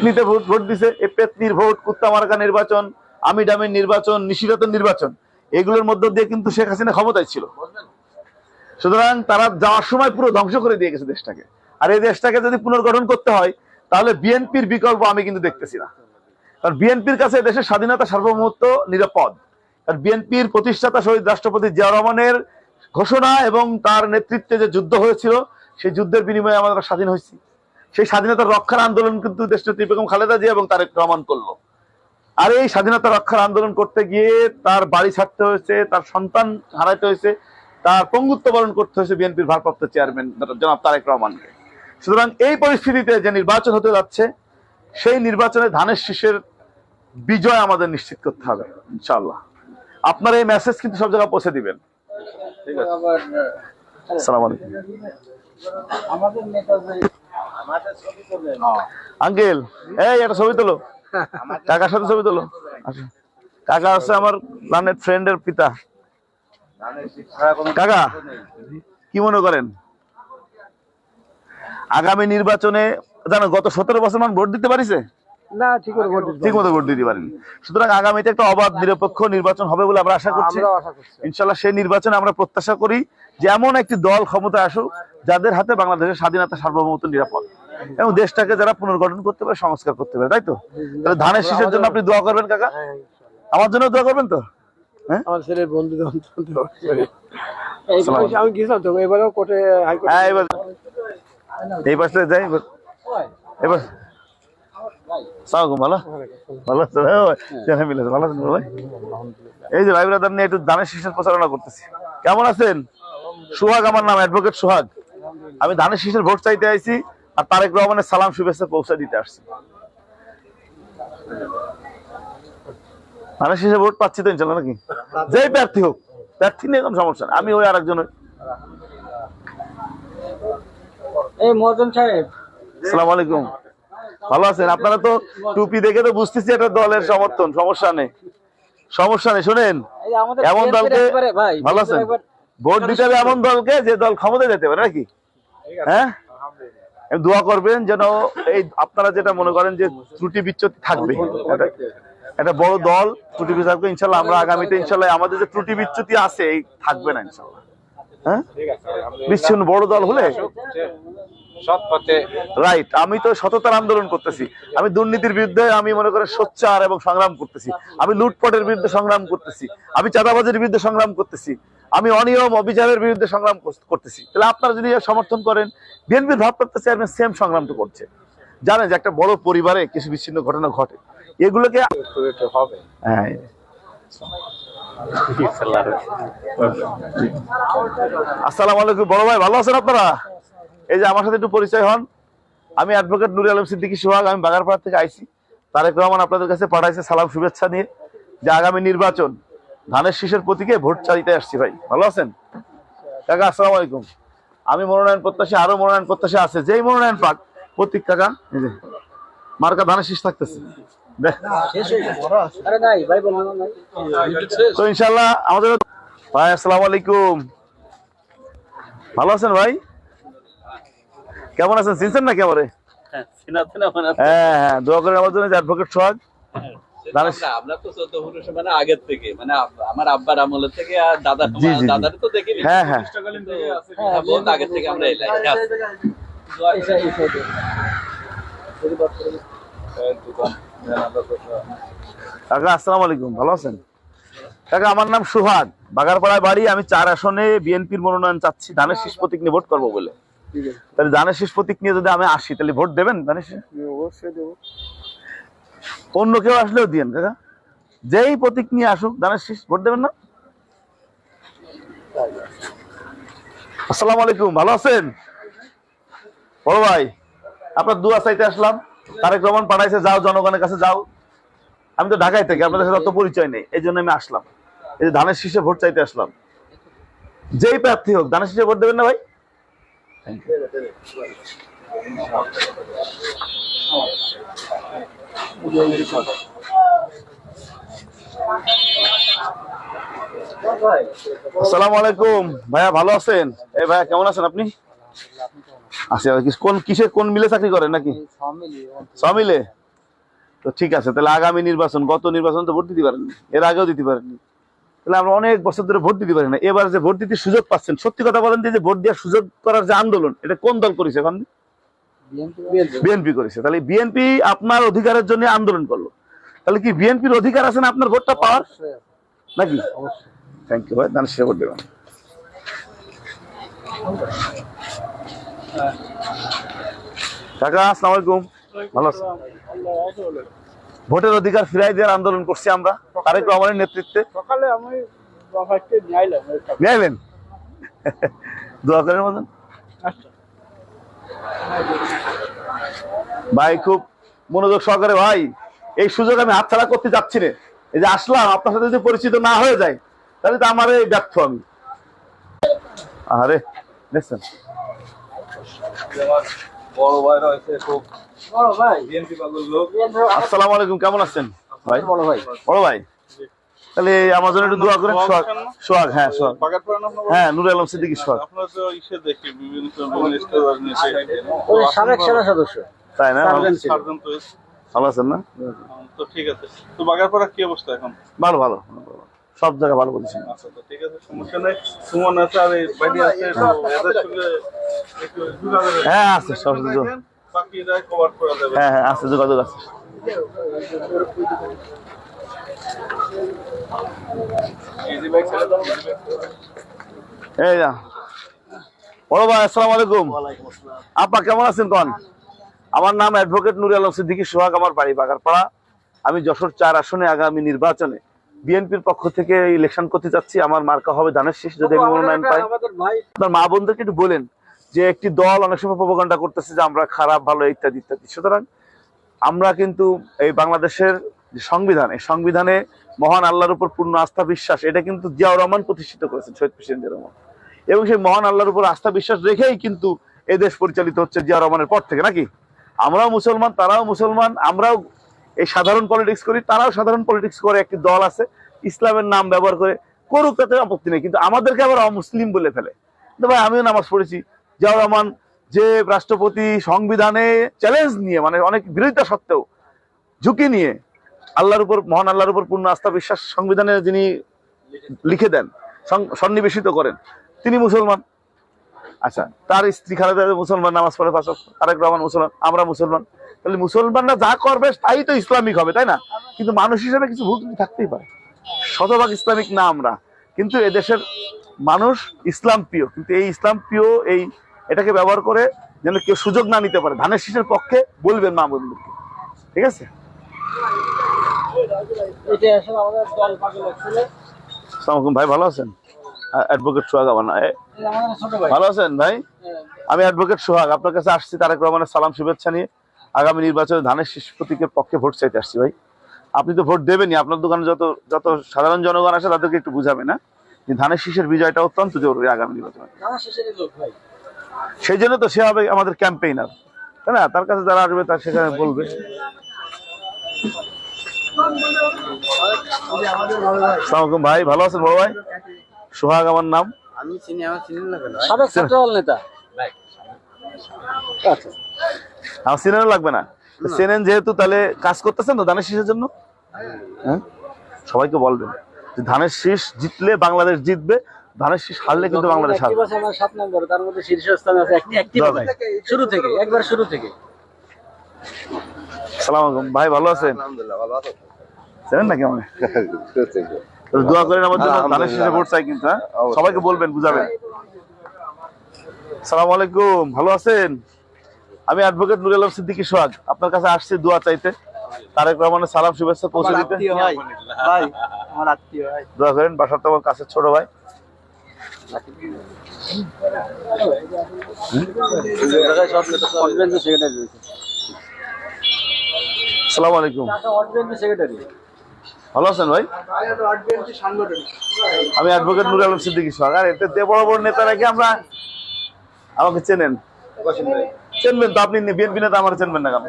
পেতনিতে vote vote দিছে। এই পেতনির vote, কুত্তা মার্কা নির্বাচন আমি ডামির নির্বাচন নিশিরাতের নির্বাচন, এগুলোর মধ্য দিয়ে কিন্তু শেখ হাসিনা ক্ষমতায় ছিল। সুতরাং তারা যাওয়ার সময় পুরো ধ্বংস করে দিয়ে গেছে দেশটাকে। আর এই দেশটাকে যদি পুনর্গঠন করতে হয়, তাহলে বিএনপির বিকল্প আমি কিন্তু দেখতেছি না। কারণ বিএনপির কাছে দেশের স্বাধীনতা সার্বভৌমত্ব নিরাপদ। কারণ বিএনপির প্রতিষ্ঠাতা শহীদ রাষ্ট্রপতি জিয়া রহমানের ঘোষণা এবং তার নেতৃত্বে যে যুদ্ধ হয়েছিল, সেই যুদ্ধের বিনিময়ে আমরা স্বাধীন হয়েছি। সেই স্বাধীনতা রক্ষার আন্দোলন কিন্তু দেশনেত্রী বেগম খালেদা জিয়া এবং তারেক রহমান করল। আর এই স্বাধীনতা রক্ষার আন্দোলন করতে গিয়ে তার বাড়ি ছাড়তে হয়েছে তার সন্তান হারাইতে হয়েছে তার পঙ্গুত্ব বরণ করতে হয়েছে বিএনপির ভারপ্রাপ্ত চেয়ারম্যান জনাব তারেক রহমানকে। সুতরাং এই পরিস্থিতিতে যে নির্বাচন হতে যাচ্ছে সেই নির্বাচনে ধানের শীষের বিজয় আমাদের নিশ্চিত করতে হবে ইনশাআল্লাহ। আপনার এই মেসেজ কিন্তু সব জায়গায় পৌঁছে দিবেন। আসসালামু আলাইকুম। আমাদের নেতা আঙ্কেল এই একটা ছবি তোলো। কাকার সাথে ছবি তোলো। কাকা হচ্ছে আমার প্ল্যানেট ফ্রেন্ডের পিতা। কাকা কি মনে করেন? আগামী নির্বাচনে জানো গত সতেরো বছর মান ভোট দিতে পারিছে? না ঠিক করে ভোট দিতে পারেনি। সুতরাং আগামীতে একটা অবাধ নিরপেক্ষ নির্বাচন হবে বলে আমরা আশা করছি। ইনশাল্লাহ সেই নির্বাচনে আমরা প্রত্যাশা করি যে এমন একটি দল ক্ষমতায় আসুক যাদের হাতে বাংলাদেশের স্বাধীনতা সার্বভৌমত্ব নিরাপদ। এবং দেশটাকে যারা পুনর্গঠন করতে পারে সংস্কার করতে পারে তাই তো? তাহলে ধানের শীষের জন্য আপনি দোয়া করবেন কাকা? হ্যাঁ, আমার জন্য দোয়া করবেন তো? হ্যাঁ? আমার ছেলের বন্ধু আমি গেছিলাম তো এবারেও কোর্টে হ্যাঁ এবার এই পাশে যাই এবার সালাম ভালো? ভালো আছো। ভালো আছেন ভাই? এই যে ভাই ব্রাদার নিয়ে একটু ধানের শীষের প্রচারণা করতেছি। কেমন আছেন? সোহাগ আমার নাম অ্যাডভোকেট সোহাগ। আমি ধানের শীষের ভোট চাইতে আইছি আর তারেক রহমানের সালাম শুভেচ্ছা পৌঁছে দিতে আসছি। ধানের শীষের ভোট পাচ্ছি তো ইনশাল্লাহ নাকি? যেই প্রার্থী হোক প্রার্থী নিয়ে কোনো সমস্যা নেই। আমি ওই আর একজন এই মহাজন সাহেব। আসসালামু আলাইকুম। ভালো আছেন? আপনারা তো টুপি দেখে তো বুঝতেছি এটা দলের সমর্থন সমস্যা নেই। সমস্যা নেই শুনেন? এমন দলকে ভালো আছেন? ভোট দিতে হবে এমন দলকে যে দল ক্ষমতায় যেতে পারে নাকি? হ্যাঁ? দোয়া করবেন যেন এই আপনারা যেটা মনে করেন যে ত্রুটি বিচ্যুতি থাকবে। এটা- একটা বড় দল ত্রুটি থাকবে ইনশাল্লাহ আমরা আগামীতে ইনশাল্লাহ আমাদের যে ত্রুটি বিচ্যুতি আছে এই থাকবে না ইনশাল্লাহ। হ্যাঁ? বিচ্ছিন্ন বড় দল হলে সৎ পথে রাইট আমি তো সততার আন্দোলন করতেছি। আমি দুর্নীতির বিরুদ্ধে আমি মনে করেন সোচ্চার এবং সংগ্রাম করতেছি। আমি লুটপাটের বিরুদ্ধে সংগ্রাম করতেছি। আমি চাঁদাবাজের বিরুদ্ধে সংগ্রাম করতেছি। আমি অনিয়ম অবিচারের বিরুদ্ধে সংগ্রাম করতেছি। তাহলে আপনারা যদি সমর্থন করেন বিএনপির ভাবপ্রাপ্ত চেয়ারম্যান সেম সংগ্রামটা করছে। জানেন যে একটা বড় পরিবারে কিছু বিচ্ছিন্ন ঘটনা ঘটে। এগুলোকে হবে। হ্যাঁ। আসসালামু আলাইকুম বড় ভাই ভালো আছেন আপনারা? এই যে আমার সাথে একটু পরিচয় হন। আমি অ্যাডভোকেট নুরি আলম সিদ্দিকী সোহাগ আমি বাগারপাড়া থেকে আইছি। তারেক রহমান আপনাদের কাছে পাঠাইছে সালাম শুভেচ্ছা নিয়ে। যে আগামী নির্বাচন ধানের শীষের প্রতীকে ভোট চাইতে আসছি ভাই। ভালো আছেন? কাকা আসসালামু আলাইকুম। আমি মনোনয়ন প্রত্যাশী আরও মনোনয়ন প্রত্যাশী আছে। যেই মনোনয়ন পাক প্রতীক কাকা মার্কা ধানের শীষ থাকতেছে। তো ইনশাল্লাহ আমাদের ভাই আসসালামু আলাইকুম। ভালো আছেন ভাই? কেমন আছেন? চিনছেন না কেমন হ্যাঁ হ্যাঁ দোয়া আমার জন্য অ্যাডভোকেট সোহাগ। মানে মানে হ্যাঁ হ্যাঁ। হ্যাঁ, কাকা আসসালামু আলাইকুম। ভালো আছেন? কাকা আমার নাম সুহাগ। বাগারপাড়ায় বাড়ি আমি চার আসনে বিএনপির মনোনয়ন চাচ্ছি। ধানের শীষ প্রতীক নিয়ে ভোট করব বলে। তাহলে ধানের শীষ প্রতীক নিয়ে যদি আমি আসি তাহলে ভোট দেবেন ধানের অবশ্যই দেবো। অন্য কেউ আসলেও দিয়েন কাকা। যেই প্রতীক নিয়ে আসুক ধানের শীষ ভোট দেবেন না? আসসালামু আলাইকুম ভালো আছেন? বড় ভাই আপনার দুয়া চাইতে আসলাম। তারেক রহমান পাঠাইছে যাও জনগণের কাছে যাও। আমি তো ঢাকায় থাকি আপনাদের সাথে অত পরিচয় নেই এই জন্য আমি আসলাম। এই যে ধানের শীষে ভোট চাইতে আসলাম। যেই প্রার্থী হোক ধানের শীষে ভোট দেবেন না ভাই? আসসালামু আলাইকুম। ভাইয়া ভালো আছেন? এই ভাইয়া কেমন আছেন আপনি? আচ্ছা কোন কিসে কোন মিলে চাকরি করেন নাকি? ফ্যামিলি সমিলে তো ঠিক আছে, তাহলে আগামী নির্বাচন, গত নির্বাচন তো ভোট দিতে পারেননি, এর আগেও দিতে পারেননি। তাহলে আমরা অনেক বছর ধরে ভোট দিতে পারি না। এবার যে ভোট দিতে সুযোগ পাচ্ছেন সত্যি কথা বলেন যে ভোট দেওয়ার সুযোগ করার যে আন্দোলন এটা কোন দল করেছে এখন? বিএনপি। করেছে। তাহলে বিএনপি আপনার অধিকারের জন্য আন্দোলন করল। তাহলে কি বিএনপির অধিকার আছে না আপনার ভোটটা পাওয়ার? নাকি? থ্যাংক ইউ ভাই। দান শেষে ভোট দেবেন। কাকা আসসালামু আলাইকুম। ভালো আছেন? ভোটের অধিকার ফিরাই দেওয়ার আন্দোলন করছি আমরা। তারেক রহমানের নেতৃত্বে। সকালে আমি নিয়ে দোয়া করেন মতন আচ্ছা। ভাই খুব মনোযোগ সহকারে ভাই এই সুযোগ আমি হাতছাড়া করতে যাচ্ছি না এই যে আসলাম আপনার সাথে যদি পরিচিত না হয়ে যায় তাহলে তো আমার এই ব্যর্থ আমি। আরে দেখছেন বড় ভাই রয়েছে খুব বড় ভাই। বিএনপি পাগল লোক। আসসালামু আলাইকুম কেমন আছেন ভাই? বড় ভাই। বড় ভাই? তাহলে আমার জন্য একটু দোয়া করেন সোহাগ সোহাগ হ্যাঁ সোহাগ। হ্যাঁ নুর আলম সিদ্দিকী সোহাগ। আপনার তো ইসে দেখি বিভিন্ন বিভিন্ন স্টেজ রাজনীতি ওই সাবেক সেনা সদস্য। তাই না? সার্জন তো ভালো আছেন না? তো ঠিক আছে। তো বাগারপাড়া কি অবস্থা এখন? ভালো ভালো। সব জায়গায় ভালো বলছেন আচ্ছা। হ্যাঁ আছে সব কিছু। বাকিরা কভার করা যাবে হ্যাঁ হ্যাঁ আছে যোগাযোগ আছে। এই যা। বড় ভাই আসসালামু আলাইকুম। আপা কেমন আছেন কন? আমার নাম অ্যাডভোকেট নুর আলম সিদ্দিকী সোহাগ আমার বাড়ি বাগারপাড়া। আমি যশোর চার আসনে আগামী নির্বাচনে বিএনপির পক্ষ থেকে ইলেকশন করতে যাচ্ছি। আমার মার্কা হবে ধানের শেষ যদি আমি মনোনয়ন পাই। আপনার মা বোনদেরকে একটু বলেন যে একটি দল অনেক সময় প্রপাগান্ডা করতেছে যে আমরা খারাপ ভালো ইত্যাদি ইত্যাদি। সুতরাং আমরা কিন্তু এই বাংলাদেশের যে সংবিধান এই সংবিধানে মহান আল্লাহর উপর পূর্ণ আস্থা বিশ্বাস এটা কিন্তু জিয়াউর রহমান প্রতিষ্ঠিত করেছেন শহীদ প্রেসিডেন্ট জিয়াউর রহমান। এবং সেই মহান আল্লাহর উপর আস্থা বিশ্বাস রেখেই কিন্তু এই দেশ পরিচালিত হচ্ছে জিয়াউর রহমানের পর থেকে নাকি? আমরাও মুসলমান তারাও মুসলমান আমরাও এই সাধারণ পলিটিক্স করি, তারাও সাধারণ পলিটিক্স করে, একটি দল আছে, ইসলামের নাম ব্যবহার করে, করুক, তাতে আপত্তি নেই, কিন্তু আমাদেরকে আবার অমুসলিম বলে ফেলে। কিন্তু ভাই, আমিও নামাজ পড়েছি। জিয়াউর রহমান যে রাষ্ট্রপতি সংবিধানে চ্যালেঞ্জ নিয়ে মানে অনেক বিরোধিতা সত্ত্বেও ঝুঁকি নিয়ে, আল্লাহর উপর, মহান আল্লাহর উপর পূর্ণ আস্থা বিশ্বাস সংবিধানে যিনি লিখে দেন সন্নিবেশিত করেন, তিনি মুসলমান। আচ্ছা তার স্ত্রী খালেদা মুসলমান, নামাজ পড়ে পাশক তারেক রহমান মুসলমান, আমরা মুসলমান। তাহলে মুসলমানরা যা করবে তাই তো ইসলামিক হবে তাই না? কিন্তু মানুষ হিসেবে কিছু ভুল ত্রুটি থাকতেই পারে। শতভাগ ইসলামিক না আমরা। কিন্তু এদেশের মানুষ ইসলাম প্রিয়। কিন্তু এই ইসলাম প্রিয় এই এটাকে ব্যবহার করে যেন কেউ সুযোগ না নিতে পারে। ধানের শীষের পক্ষে বলবেন মা বোনদেরকে ঠিক আছে? ভাই ভালো আছেন? অ্যাডভোকেট সোহাগ আমার ভালো আছেন ভাই? হ্যাঁ। আমি অ্যাডভোকেট সোহাগ। আপনার কাছে আসছি তারেক রহমানের সালাম শুভেচ্ছা নিয়ে। আগামী নির্বাচনে ধানের শীষ প্রতীকের পক্ষে ভোট চাইতে আসছি ভাই। আপনি তো ভোট দেবেনই আপনার দোকানে যত যত সাধারণ জনগণ আসে তাদেরকে একটু বুঝাবেন না যে ধানের শীষের বিজয়টা অত্যন্ত জরুরি আগামী নির্বাচনে। সেই জন্য তো সে হবে আমাদের ক্যাম্পেইনার তাই না? তার কাছে যারা আসবে তার সেখানে বলবে। সালামালাইকুম ভাই ভালো আছেন বড় ভাই? সোহাগ আমার নাম। আমি চিনি আমার চিনি না কেন? সাবেক ছাত্র নেতা। আচ্ছা। আমার সিনেমা লাগবে না। চেনেন যেহেতু তাহলে কাজ করতেছেন তো ধানের শীষের জন্য? হ্যাঁ? সবাইকে বলবেন যে ধানের শীষ জিতলে বাংলাদেশ জিতবে ধানের শীষ হারলে কিন্তু বাংলাদেশ হারবে। আমার সাত নম্বর তার মধ্যে শীর্ষস্থানে আছে একটি একটি দাও বাস। ভাই। শুরু থেকে একবার শুরু থেকে। সালাম আলাইকুম। ভাই ভালো আছেন? চেনেন নাকি আমার তাহলে দোয়া করেন আমার জন্য ধানের শীষে ভোট চাই কিন্তু হ্যাঁ? সবাইকে বলবেন বুঝাবেন। সালাম আলাইকুম ভালো আছেন? আমি অ্যাডভোকেট নুর আলম সিদ্দিকী সোহাগ আপনার কাছে আসছি দোয়া চাইতে। তারেক রহমানের সালাম শুভেচ্ছা পৌঁছে দিতে। ভাই ভাই আমার আত্মীয় দোয়া করেন বাসার তো আমার কাছের ছোট ভাই। সালাম আলাইকুম। ভালো আছেন ভাই? আমি অ্যাডভোকেট নুর আলম সিদ্দিকী সোহাগ। আর এতে বড় বড় নেতা নাকি আমরা? আমাকে চেনেন। চেনবেন তো আপনি বিএনপি নেতা আমার চেনবেন না কেন?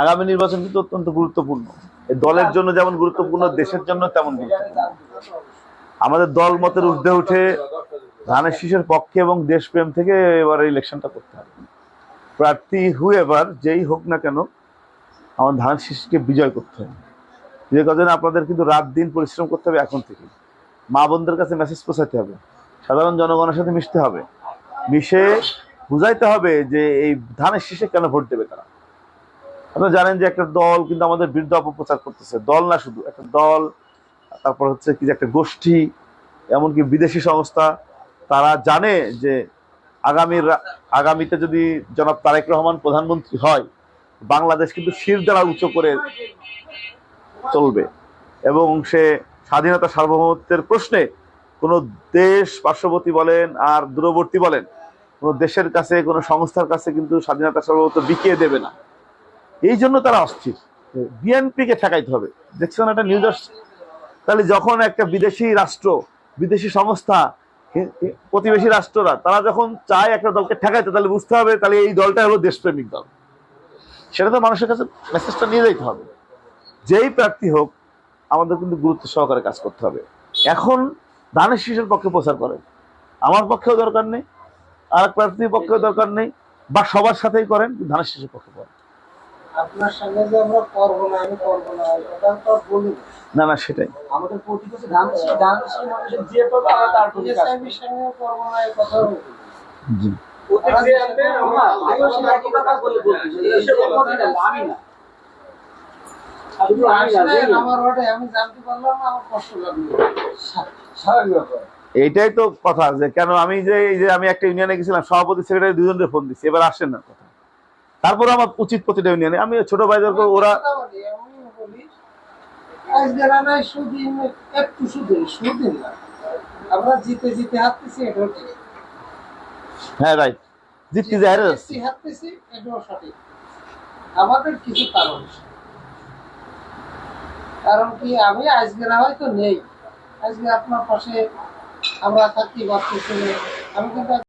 আগামী নির্বাচন কিন্তু অত্যন্ত গুরুত্বপূর্ণ। এই দলের জন্য যেমন গুরুত্বপূর্ণ দেশের জন্য তেমন গুরুত্বপূর্ণ। আমাদের দল মতের ঊর্ধ্বে উঠে ধানের শীষের পক্ষে এবং দেশপ্রেম থেকে এবার ইলেকশনটা করতে হবে। প্রার্থী হুয়েবার যেই হোক না কেন আমার ধান শীষকে বিজয় করতে হবে। যে কজন আপনাদের কিন্তু রাত দিন পরিশ্রম করতে হবে এখন থেকে। মা বোনদের কাছে মেসেজ পৌঁছাতে হবে। সাধারণ জনগণের সাথে মিশতে হবে। মিশে বুঝাইতে হবে যে এই ধানের শীষে কেন ভোট দেবে তারা। আপনারা জানেন যে একটা দল কিন্তু আমাদের বিরুদ্ধে অপপ্রচার করতেছে। দল না শুধু, একটা দল, তারপর হচ্ছে কি যে একটা গোষ্ঠী, এমনকি বিদেশি সংস্থা, তারা জানে যে আগামীর, আগামীতে যদি জনাব তারেক রহমান প্রধানমন্ত্রী হয় বাংলাদেশ কিন্তু শির দ্বারা উঁচু করে চলবে। এবং সে স্বাধীনতা সার্বভৌমত্বের প্রশ্নে কোনো দেশ পার্শ্ববর্তী বলেন আর দূরবর্তী বলেন, কোনো দেশের কাছে, কোনো সংস্থার কাছে কিন্তু স্বাধীনতা সার্বভৌমত্ব বিকিয়ে দেবে না। এই জন্য তারা অস্থির। বিএনপিকে ঠেকাইতে হবে। দেখছেন একটা নিউজ তাহলে যখন একটা বিদেশি রাষ্ট্র, বিদেশি সংস্থা প্রতিবেশী রাষ্ট্ররা, তারা যখন চায় একটা দলকে ঠেকাইতে, তাহলে বুঝতে হবে তাহলে এই দলটা হলো দেশপ্রেমিক দল। সেটা তো মানুষের কাছে মেসেজটা নিয়ে যেতে হবে। যেই প্রার্থী হোক আমাদের কিন্তু গুরুত্ব সহকারে কাজ করতে হবে। এখন ধানের শীষের পক্ষে প্রচার করেন আমার পক্ষেও দরকার নেই আর এক প্রার্থীর পক্ষেও দরকার নেই বা সবার সাথেই করেন ধানের শীষের পক্ষে করেন। আপনার সঙ্গে যে আমরা করব না আমি করব না এটা তো বলি না। সেটাই। আমাদের ধান ধান মানুষের যে পাবে আমরা তার প্রতি কাজ করব। না এই কথা জি। এইটাই তো কথা যে কেন আমি যে এই যে আমি একটা ইউনিয়নে গেছিলাম, সভাপতি সেক্রেটারি দুজনের ফোন দিচ্ছি এবার আসেন না কথা। তারপর আমার উচিত প্রতিটা ইউনিয়নে আমি ছোট ভাইদেরকে ওরা আমরা জিতে জিতে হাঁটতেছি ঠিক হ্যাঁ জিততে সি হাতেছি এটাও সঠিক। আমাদের কিছু কারণ কারণ কি আমি আজকে না হয়তো নেই। আজকে আপনার পাশে আমরা থাকি বাচ্চা ছেলে। আমি কিন্তু